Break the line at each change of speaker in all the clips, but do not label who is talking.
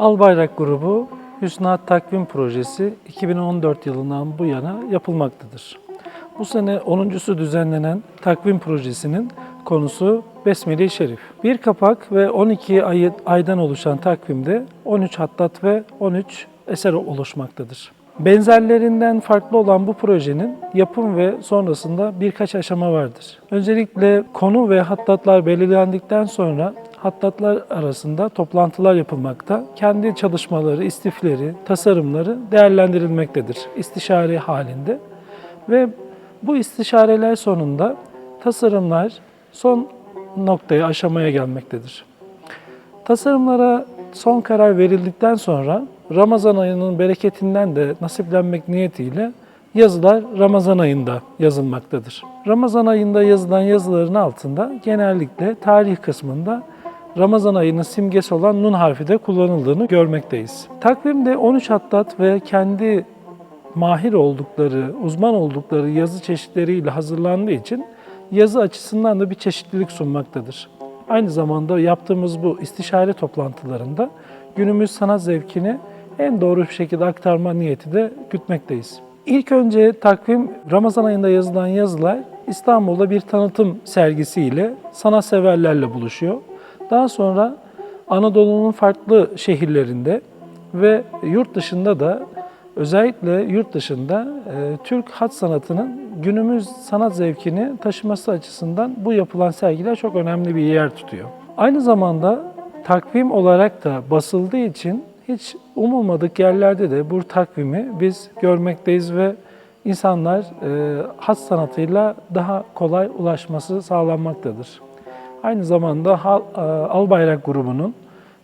Albayrak Grubu Hüsnat Takvim Projesi 2014 yılından bu yana yapılmaktadır. Bu sene 10.sü düzenlenen takvim projesinin konusu Besmele-i Şerif. Bir kapak ve 12 ay, aydan oluşan takvimde 13 hattat ve 13 eser oluşmaktadır. Benzerlerinden farklı olan bu projenin yapım ve sonrasında birkaç aşama vardır. Öncelikle konu ve hattatlar belirlendikten sonra hattatlar arasında toplantılar yapılmakta. Kendi çalışmaları, istifleri, tasarımları değerlendirilmektedir istişare halinde. Ve bu istişareler sonunda tasarımlar son noktaya, aşamaya gelmektedir. Tasarımlara son karar verildikten sonra Ramazan ayının bereketinden de nasiplenmek niyetiyle yazılar Ramazan ayında yazılmaktadır. Ramazan ayında yazılan yazıların altında genellikle tarih kısmında Ramazan ayının simgesi olan nun harfi de kullanıldığını görmekteyiz. Takvimde 13 hattat ve kendi mahir oldukları, uzman oldukları yazı çeşitleriyle hazırlandığı için yazı açısından da bir çeşitlilik sunmaktadır. Aynı zamanda yaptığımız bu istişare toplantılarında günümüz sanat zevkini en doğru bir şekilde aktarma niyeti de gütmekteyiz. İlk önce takvim Ramazan ayında yazılan yazılar İstanbul'da bir tanıtım sergisiyle sanatseverlerle buluşuyor. Daha sonra Anadolu'nun farklı şehirlerinde ve yurt dışında da özellikle yurt dışında e, Türk hat sanatının günümüz sanat zevkini taşıması açısından bu yapılan sergiler çok önemli bir yer tutuyor. Aynı zamanda takvim olarak da basıldığı için hiç umulmadık yerlerde de bu takvimi biz görmekteyiz ve insanlar e, hat sanatıyla daha kolay ulaşması sağlanmaktadır. Aynı zamanda Hal- e, Albayrak grubunun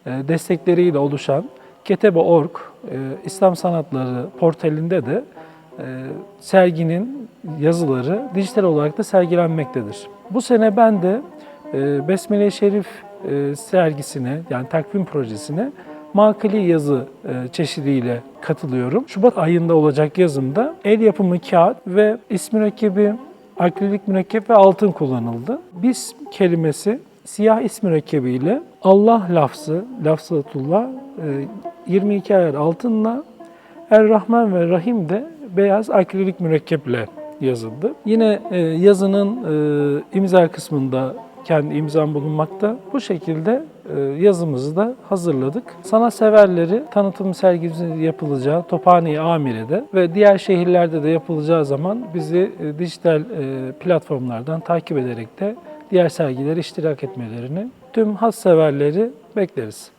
e, destekleriyle oluşan Ketebe.org e, İslam Sanatları portalinde de e, serginin yazıları dijital olarak da sergilenmektedir. Bu sene ben de e, Besmele-i Şerif e, sergisine yani takvim projesine makali yazı e, çeşidiyle katılıyorum. Şubat ayında olacak yazımda el yapımı kağıt ve ismi mürekkebi akrilik mürekkep ve altın kullanıldı. Bis kelimesi siyah is mürekkebiyle Allah lafzı, lafzatullah e, 22 ayar altınla Er-Rahman ve Rahim de beyaz akrilik mürekkeple yazıldı. Yine e, yazının e, imza kısmında kendi imzam bulunmakta. Bu şekilde e, yazımızı da hazırladık. Sanatseverleri tanıtım sergisi yapılacağı Tophane-i Amire'de ve diğer şehirlerde de yapılacağı zaman bizi e, dijital e, platformlardan takip ederek de diğer sergilere iştirak etmelerini tüm has severleri bekleriz.